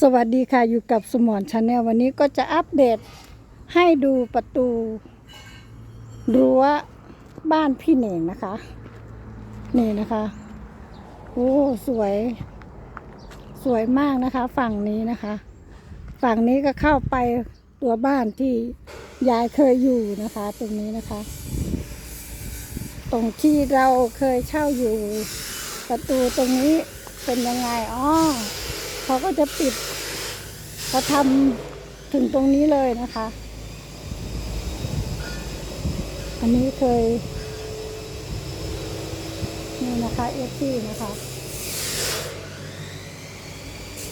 สวัสดีค่ะอยู่กับสมอนชาแนลวันนี้ก็จะอัปเดตให้ดูประตูรั้วบ้านพี่เหน่งนะคะ นี่นะคะโอ้สวย สวยมากนะคะ ฝั่งนี้นะคะ ฝั่งนี้ก็เข้าไปตัวบ้านที่ยายเคยอยู่นะคะ ตรงนี้นะคะ ตรงที่เราเคยเช่าอยู่ ประตูตรงนี้เป็นยังไงอ๋อ เขาก็จะปิดเขาทำถึงตรงนี้เลยนะคะ อันนี้เคย นี่นะคะเอฟซีนะคะ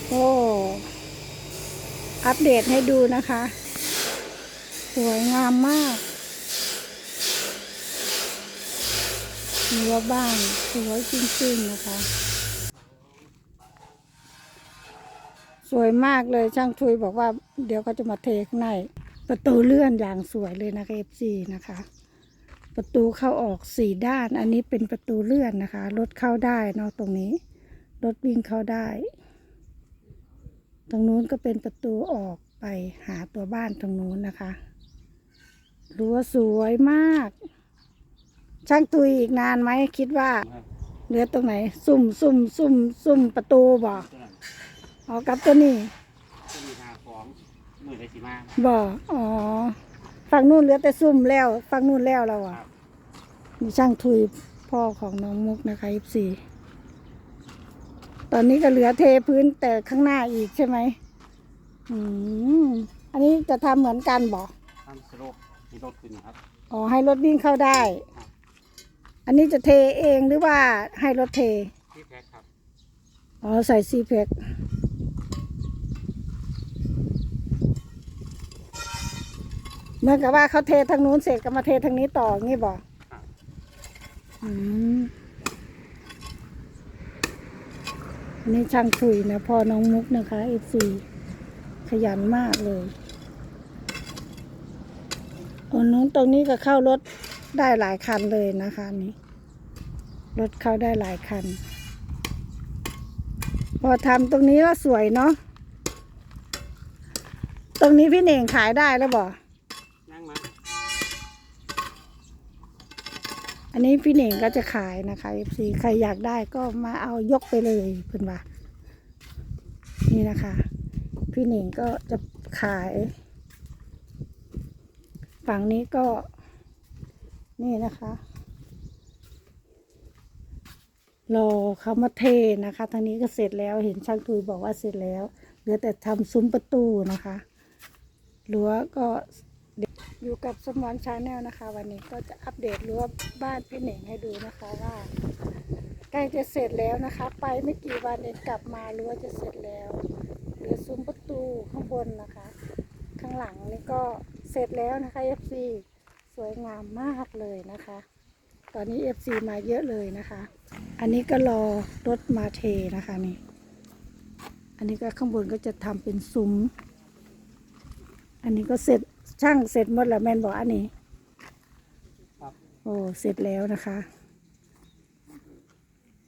โอ้ อัปเดตให้ดูนะคะ สวยงามมากรั้วบ้านสวยจริงๆนะคะ สวยมากเลยช่างทุยบอกว่า เดี๋ยวก็จะมาเทข้างใน ประตูเลื่อนอย่างสวยเลยนะคะ FC นะคะ ประตูเข้าออกสี่ด้าน อันนี้เป็นประตูเลื่อนนะคะรถเข้าได้เนาะตรงนี้รถวิ่งเข้าได้ ตรงนู้นก็เป็นประตูออกไปหาตัวบ้านตรงนู้นนะคะรั้วสวยมาก ช่างตุยอีกนานไหมคิดว่าเหลือตรงไหน ซุ่มซุ่มซุ่มซุ่มประตูบ่ อ๋อกับตัวนี้จะมีหาของมือได้สิมาบ่อ๋อฝั่งนู้นเหลือแต่ซุ่มแล้วฝั่งนู้นแล้วเราคอะรับมีช่างทุยพ่อของน้องมุกนะคะอีสี่ตอนนี้ก็เหลือเทพื้นแต่ข้างหน้าอีกใช่ไหมอืมอันนี้จะทำเหมือนกันบอกทำสโลปมีรถขึ้นนะครับอ๋อให้รถวิ่งเข้าได้ อันนี้จะเทเองหรือว่าให้รถเทที่แพ็คครับอ๋อใส่ซีเพก เหมือนกับว่าเขาเททางนู้นเสร็จก็มาเททางนี้ต่องี้บอกอืมอันนี้ช่างคุยนะพ่อน้องมุกนะคะเอฟซีขยันมากเลยตรงนู้นตรงนี้ก็เข้ารถได้หลายคันเลยนะคะนี่รถเข้าได้หลายคัน พอทำตรงนี้ก็สวยเนาะตรงนี้พี่เน่งขายได้แล้วบ่นั่ อันนี้พี่เหน่งก็จะขายนะคะ FC ใครอยากได้ก็มาเอายกไปเลยเพื่อนว่านี่นะคะ พี่เหน่งก็จะขาย ฝั่งนี้ก็ นี่นะคะรอเขามาเทนะคะทางนี้ก็เสร็จแล้วเห็นช่างทุยบอกว่าเสร็จแล้วเหลือแต่ทำซุ้มประตูนะคะรั้วก็ อยู่กับสมอนชาแนลนะคะ วันนี้ก็จะอัปเดตรั้วบ้านพี่เหน่งให้ดูนะคะว่าใกล้จะเสร็จแล้วนะคะ ไปไม่กี่วันเองกลับมารั้วจะเสร็จแล้วเหลือซุ้มประตูข้างบนนะคะ ข้างหลังนี่ก็เสร็จแล้วนะคะ FC สวยงามมากเลยนะคะ ตอนนี้ FC มาเยอะเลยนะคะ อันนี้ก็รอรถมาเทนะคะนี่อันนี้ก็ข้างบนก็จะทำเป็นซุ้มอันนี้ก็เสร็จ ช่างเสร็จหมดแล้วแมนบอกอันนี้ครับโอ้เสร็จแล้วนะคะ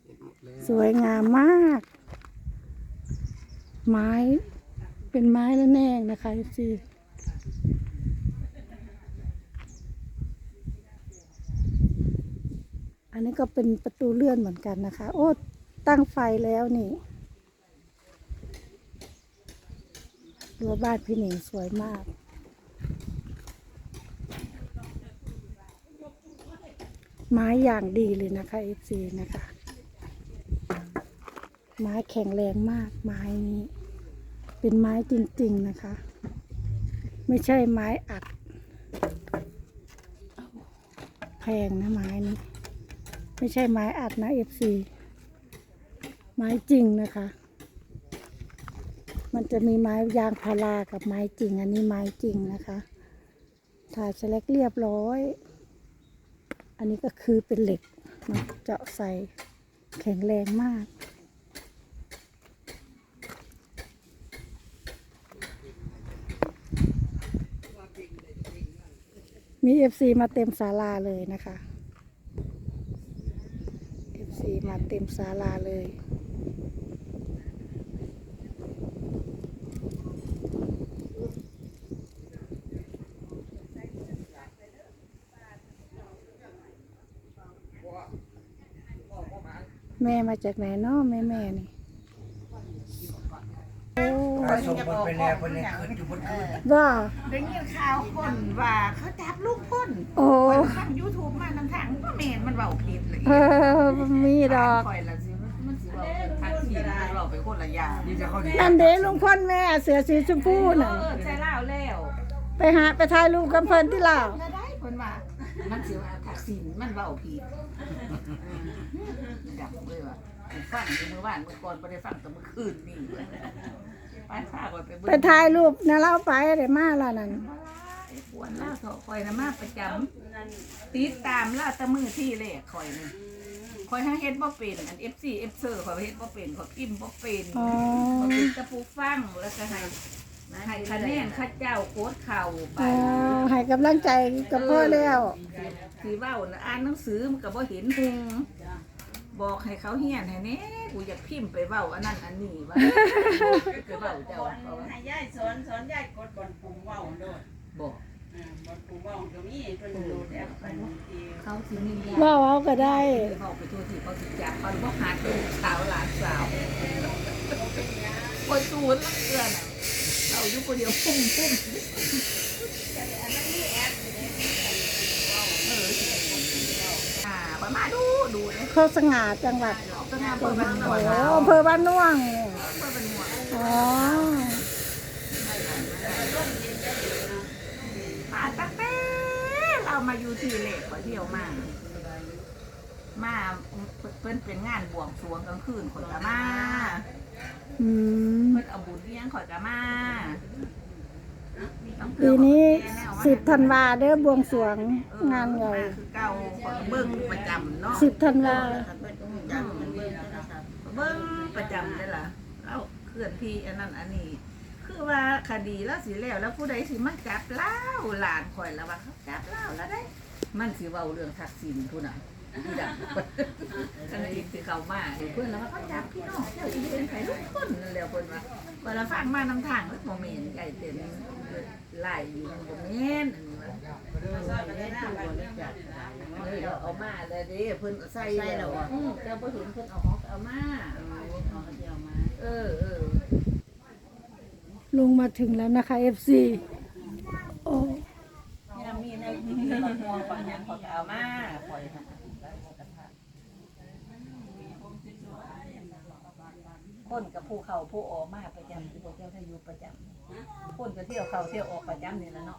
เสร็จหมดแล้วสวยงามมาก ไม้เป็นไม้แล้วแน่งนะคะซีอันนี้ก็เป็นประตูเลื่อนเหมือนกันนะคะ โอ้ตั้งไฟแล้วนี่รั้วบ้านพี่หนิงสวยมาก ไม้อย่างดีเลยนะคะเอฟซีนะคะ ไม้แข็งแรงมากไม้นี้ เป็นไม้จริงๆนะคะ ไม่ใช่ไม้อัด แพงนะไม้นี้ ไม่ใช่ไม้อัดนะเอฟซีไม้จริงนะคะ มันจะมีไม้ยางพารากับไม้จริง อันนี้ไม้จริงนะคะถ่ายสแลกเรียบร้อย อันนี้ก็คือเป็นเหล็กมาเจาะใส่แข็งแรงมากมีเอฟซีมาเต็มศาลาเลยนะคะเอฟซีมาเต็มศาลาเลย แม่มาจากไหนเนาะแม่แม่นี่โอ้ถ้าส่งคนไปแล้วคนนี้คืนอยู่บนคืนว่าได้ยินข่าวคนว่าเขาจับลูกพ่นโอ้ทางยูทูบมานำทางพ่อแม่นมันเบาผิดเลยเออมีดอกคอยละสิมันสิเบาทางที่มันเราไปคนละอย่างนี่จะเขาดีนั่นเด้ลุงพ่นแม่เสือสีชมพูเอน่ะอใช่เล่าแล้วไปหาไปถ่ายรูปกับเพิ่นที่ลาวก็ได้คนว่า มันสิว่าทักษิณมันเบาผิดดับเลยว่าฟังอยู่เมื่อวานเมื่อก่อนไม่ได้ฟังแต่เมื่อคืนนี่ไปพาก่อนไปเบิ่งไปถ่ายรูปนะเล่าไปได้มาแล้วนั่นปวนล่าเถาะคอยนะมาประจำติดตามล่าแตะมือที่เลยคอยนี่คอยทั้งเฮ็ดบ่เป็นอัน FC F เซอร์คอยเฮ็ดบ่เป็นคอยพิมพ์บ่เป็นอ๋อคอยเป็นตะปูฟังแล้วก็ให้ ให้คะแนนข้าเจ้าโคตรเข่าไปอ๋อให้กำลังใจกับพ่อแล้วสิเว้าน่ะอ่านหนังสือมันก็บ่เห็นหุงบอกให้เขาเฮียนให้แหน่กูอยากพิมพ์ไปเว้าอันนั้นอันนี้ว่าไปเว้าเจ้าเขาว่าให้ยายสอนสอนยายกดบอลปุ่มเว้าโดดบอกอ่าบอลปุ่มเว้าก็มีเพิ่นโหลดแอปไปที่เขาสิมีญาติว่าเอาก็ได้ เขาไปทั่วที่เขาสิจับเขาบอกหาลูกสาวหลานสาวคนตูนลักเกือนอะเรา อยู่คนเดียวพุ่งพุ่งมาดูดูเลยโคสง่าจังหวัดออกก็งามเปิดบ้านหน่โอ้อำเภอบ้านม่วงเปิดเป็นหมวกอ๋อมาตั้งแต่เรามาอยู่ที่เล็กขอเที่ยวมามาเพิ่นเป็นงานบวงสรวงกลางคืนขอยกะมาอืม เพิ่นเอาบุญเลี้ยงขอยกะมาปีนี้สิบธันวาเด้อบวงสรวงเอองานใหญ่มคือเก่าขอยเบิ่งประจำเนาะสิบธันวาเบิ่งประจำได้ล่ะแล้วเคลื่อนที่อันนั้นอันนี้ คือว่าคดีแล้วสิแล้วแล้วผู้ใดสิมาจับเล่าหลานข่อยแล้วว่าเขาจับเล่าแล้วได้ มันสิเว้าเรื่องทักษิณผู้น่ะ อีดังกันทีสิเขามาเพิ่อนแล้วว่าเขาจับพี่น้องเจ้าอีเป็นไผทุกคนนั่นแล้วเพิ่นว่าเวลาฟังมาน้ำทางมันบ่แม่นใหญ่เต็มไหลอยู่โมันบ่แม่นอันนี้ว่าเอออามาเลยด้เพิ่นใส่แล้วอือเจ้าบ่อเห็นเพิ่นเอาของเอามาเออเออลงมาถึงแล้วนะคะ FC โอ้เนี่ยมีในมีมะม่วงปังยังขอเอามาปล่อยค่ะ คนกับผู้เขาผู้ออกมาประจำที่พวกเจ้าทาอยู่ประจำคนก็เที่ยวเขาเที่ยวออกประจำนี่แหละเนาะ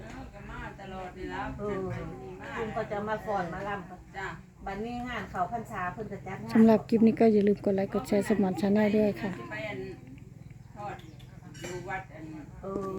อ้าวก็มาตลอดนี่แล้วเออนี่มาคุณก็จะมาฟ้อนมาลำจ้ะบัดนี้งานเขาพรรษาเพิ่นก็จัดงานสำหรับคลิปนี้ก็อย่าลืมกดไลค์กดแชร์สมอนชาแนลด้วยค่ะ ไปอันทอดอยู่วัดอันเออ